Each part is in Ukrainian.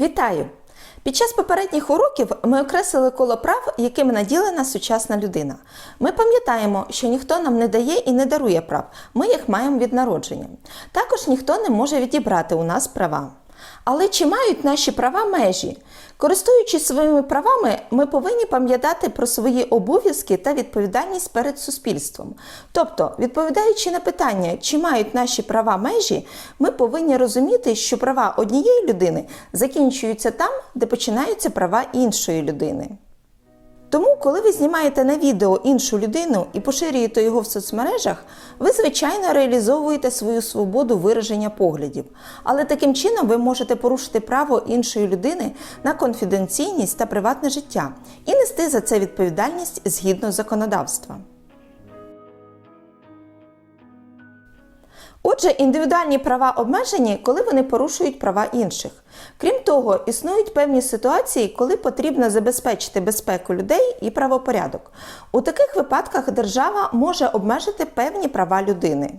Вітаю! Під час попередніх уроків ми окреслили коло прав, якими наділена сучасна людина. Ми пам'ятаємо, що ніхто нам не дає і не дарує прав, ми їх маємо від народження. Також ніхто не може відібрати у нас права. Але чи мають наші права межі? Користуючись своїми правами, ми повинні пам'ятати про свої обов'язки та відповідальність перед суспільством. Тобто, відповідаючи на питання, чи мають наші права межі, ми повинні розуміти, що права однієї людини закінчуються там, де починаються права іншої людини. Тому, коли ви знімаєте на відео іншу людину і поширюєте його в соцмережах, ви, звичайно, реалізовуєте свою свободу вираження поглядів. Але таким чином ви можете порушити право іншої людини на конфіденційність та приватне життя і нести за це відповідальність згідно законодавства. Отже, індивідуальні права обмежені, коли вони порушують права інших. Крім того, існують певні ситуації, коли потрібно забезпечити безпеку людей і правопорядок. У таких випадках держава може обмежити певні права людини.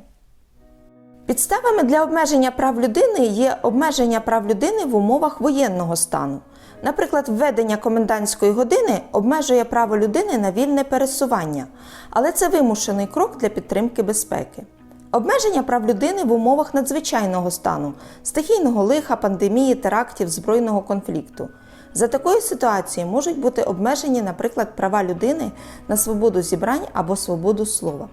Підставами для обмеження прав людини є обмеження прав людини в умовах воєнного стану. Наприклад, введення комендантської години обмежує право людини на вільне пересування, але це вимушений крок для підтримки безпеки. Обмеження прав людини в умовах надзвичайного стану, стихійного лиха, пандемії, терактів, збройного конфлікту. За такої ситуації можуть бути обмежені, наприклад, права людини на свободу зібрань або свободу слова.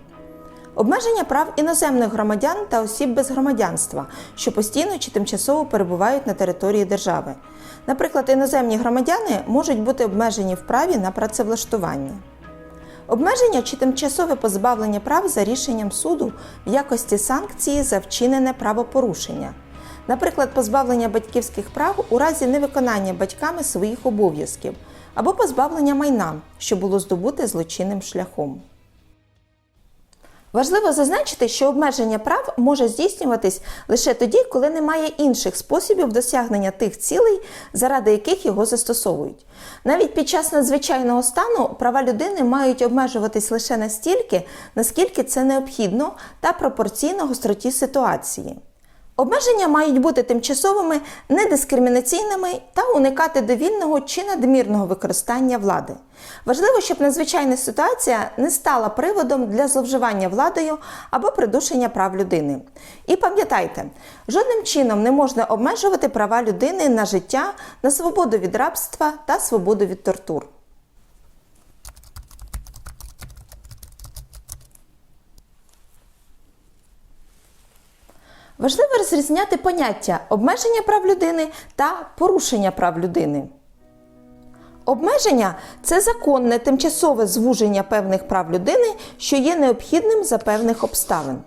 Обмеження прав іноземних громадян та осіб без громадянства, що постійно чи тимчасово перебувають на території держави. Наприклад, іноземні громадяни можуть бути обмежені в праві на працевлаштування. Обмеження чи тимчасове позбавлення прав за рішенням суду в якості санкції за вчинене правопорушення. Наприклад, позбавлення батьківських прав у разі невиконання батьками своїх обов'язків або позбавлення майна, що було здобуте злочинним шляхом. Важливо зазначити, що обмеження прав може здійснюватись лише тоді, коли немає інших способів досягнення тих цілей, заради яких його застосовують. Навіть під час надзвичайного стану права людини мають обмежуватись лише настільки, наскільки це необхідно та пропорційно гостроті ситуації. Обмеження мають бути тимчасовими, недискримінаційними та уникати довільного чи надмірного використання влади. Важливо, щоб надзвичайна ситуація не стала приводом для зловживання владою або придушення прав людини. І пам'ятайте, жодним чином не можна обмежувати права людини на життя, на свободу від рабства та свободу від тортур. Важливо розрізняти поняття обмеження прав людини та порушення прав людини. Обмеження це законне тимчасове звуження певних прав людини, що є необхідним за певних обставин.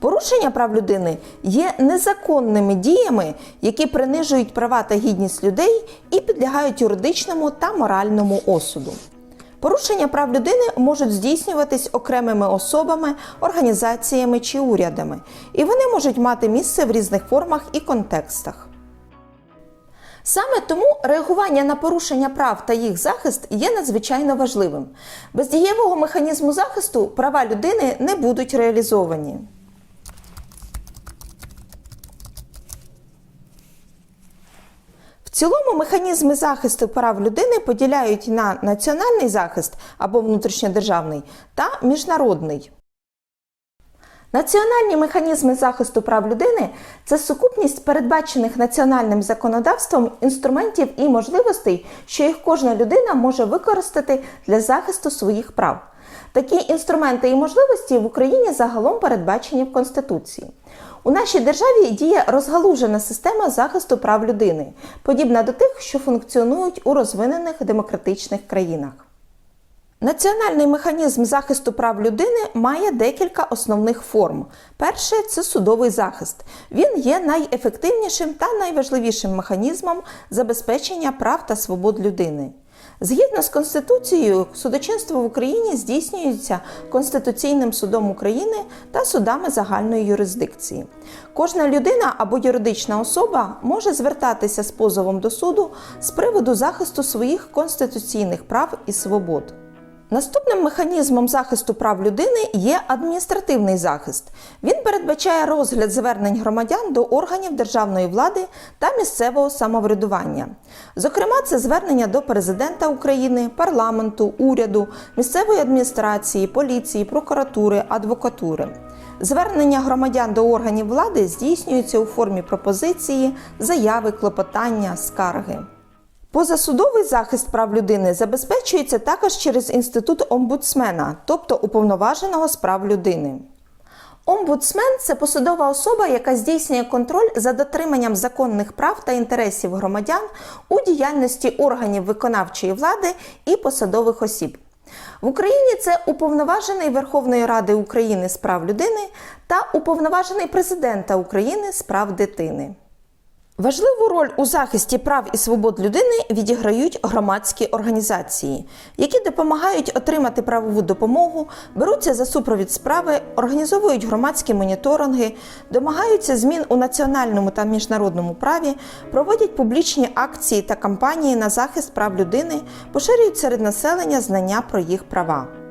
Порушення прав людини є незаконними діями, які принижують права та гідність людей і підлягають юридичному та моральному осуду. Порушення прав людини можуть здійснюватись окремими особами, організаціями чи урядами, і вони можуть мати місце в різних формах і контекстах. Саме тому реагування на порушення прав та їх захист є надзвичайно важливим. Без дієвого механізму захисту права людини не будуть реалізовані. В цілому механізми захисту прав людини поділяють на національний захист або внутрішньодержавний та міжнародний. Національні механізми захисту прав людини це сукупність передбачених національним законодавством інструментів і можливостей, що їх кожна людина може використати для захисту своїх прав. Такі інструменти і можливості в Україні загалом передбачені в Конституції. У нашій державі діє розгалужена система захисту прав людини, подібна до тих, що функціонують у розвинених демократичних країнах. Національний механізм захисту прав людини має декілька основних форм. Перше це судовий захист. Він є найефективнішим та найважливішим механізмом забезпечення прав та свобод людини. Згідно з Конституцією, судочинство в Україні здійснюється Конституційним судом України та судами загальної юрисдикції. Кожна людина або юридична особа може звертатися з позовом до суду з приводу захисту своїх конституційних прав і свобод. Наступним механізмом захисту прав людини є адміністративний захист. Він передбачає розгляд звернень громадян до органів державної влади та місцевого самоврядування. Зокрема, це звернення до президента України, парламенту, уряду, місцевої адміністрації, поліції, прокуратури, адвокатури. Звернення громадян до органів влади здійснюються у формі пропозиції, заяви, клопотання, скарги. Позасудовий захист прав людини забезпечується також через інститут омбудсмена, тобто уповноваженого з прав людини. Омбудсмен це посадова особа, яка здійснює контроль за дотриманням законних прав та інтересів громадян у діяльності органів виконавчої влади і посадових осіб. В Україні це уповноважений Верховної Ради України з прав людини та уповноважений президента України з прав дитини. Важливу роль у захисті прав і свобод людини відіграють громадські організації, які допомагають отримати правову допомогу, беруться за супровід справи, організовують громадські моніторинги, домагаються змін у національному та міжнародному праві, проводять публічні акції та кампанії на захист прав людини, поширюють серед населення знання про їх права.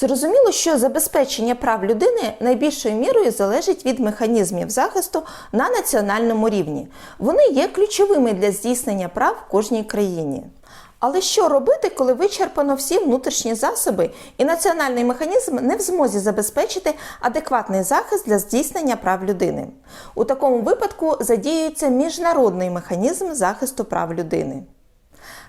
Зрозуміло, що забезпечення прав людини найбільшою мірою залежить від механізмів захисту на національному рівні. Вони є ключовими для здійснення прав в кожній країні. Але що робити, коли вичерпано всі внутрішні засоби, і національний механізм не в змозі забезпечити адекватний захист для здійснення прав людини? У такому випадку задіюється міжнародний механізм захисту прав людини.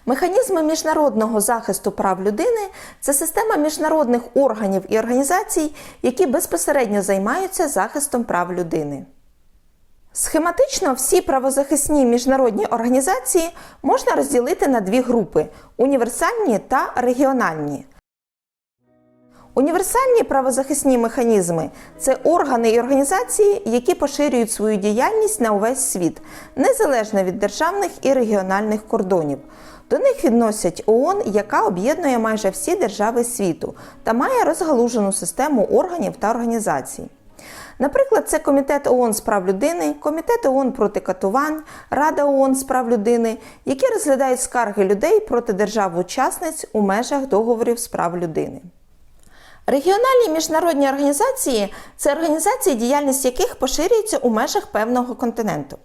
Механізми міжнародного захисту прав людини це система міжнародних органів і організацій, які безпосередньо займаються захистом прав людини. Схематично всі правозахисні міжнародні організації можна розділити на дві групи універсальні та регіональні. Універсальні правозахисні механізми це органи і організації, які поширюють свою діяльність на увесь світ, незалежно від державних і регіональних кордонів. До них відносять ООН, яка об'єднує майже всі держави світу та має розгалужену систему органів та організацій. Наприклад, це Комітет ООН з прав людини, Комітет ООН проти катувань, Рада ООН з прав людини, які розглядають скарги людей проти держав-учасниць у межах договорів з прав людини. Регіональні міжнародні організації це організації, діяльність яких поширюється у межах певного континенту.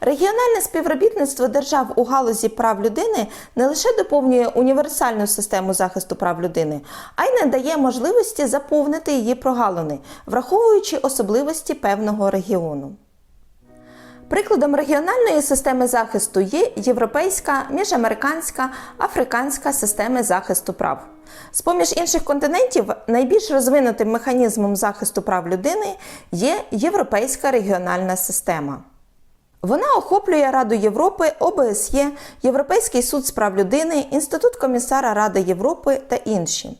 Регіональне співробітництво держав у галузі прав людини не лише доповнює універсальну систему захисту прав людини, а й надає можливості заповнити її прогалини, враховуючи особливості певного регіону. Прикладом регіональної системи захисту є європейська, міжамериканська, африканська системи захисту прав. З поміж інших континентів найбільш розвинутим механізмом захисту прав людини є Європейська регіональна система. Вона охоплює Раду Європи, ОБСЄ, Європейський суд з прав людини, Інститут комісара Ради Європи та інші.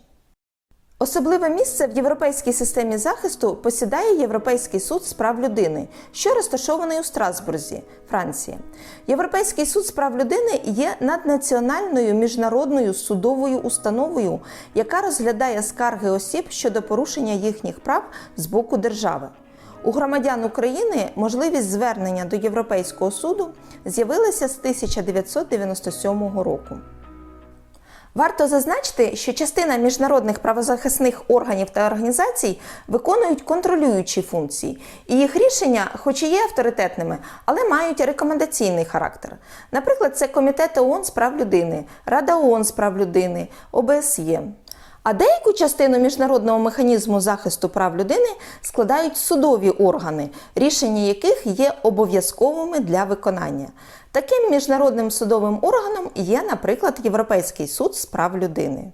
Особливе місце в європейській системі захисту посідає Європейський суд з прав людини, що розташований у Страсбурзі, Франція. Європейський суд з прав людини є наднаціональною міжнародною судовою установою, яка розглядає скарги осіб щодо порушення їхніх прав з боку держави. У громадян України можливість звернення до Європейського суду з'явилася з 1997 року. Варто зазначити, що частина міжнародних правозахисних органів та організацій виконують контролюючі функції, і їх рішення, хоч і є авторитетними, але мають рекомендаційний характер. Наприклад, це Комітет ООН з прав людини, Рада ООН з прав людини, ОБСЄ. А деяку частину міжнародного механізму захисту прав людини складають судові органи, рішення яких є обов'язковими для виконання. Таким міжнародним судовим органом є, наприклад, Європейський суд з прав людини.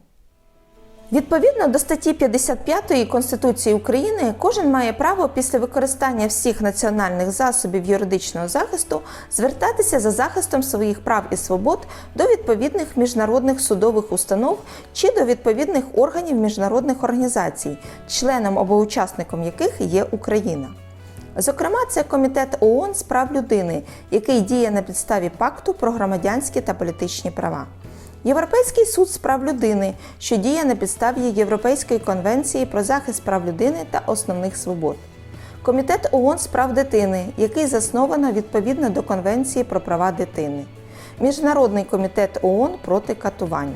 Відповідно до статті 55 Конституції України, кожен має право після використання всіх національних засобів юридичного захисту звертатися за захистом своїх прав і свобод до відповідних міжнародних судових установ чи до відповідних органів міжнародних організацій, членом або учасником яких є Україна. Зокрема, це Комітет ООН з прав людини, який діє на підставі пакту про громадянські та політичні права. Європейський суд з прав людини, що діє на підставі Європейської конвенції про захист прав людини та основних свобод. Комітет ООН з прав дитини, який засновано відповідно до Конвенції про права дитини. Міжнародний комітет ООН проти катувань.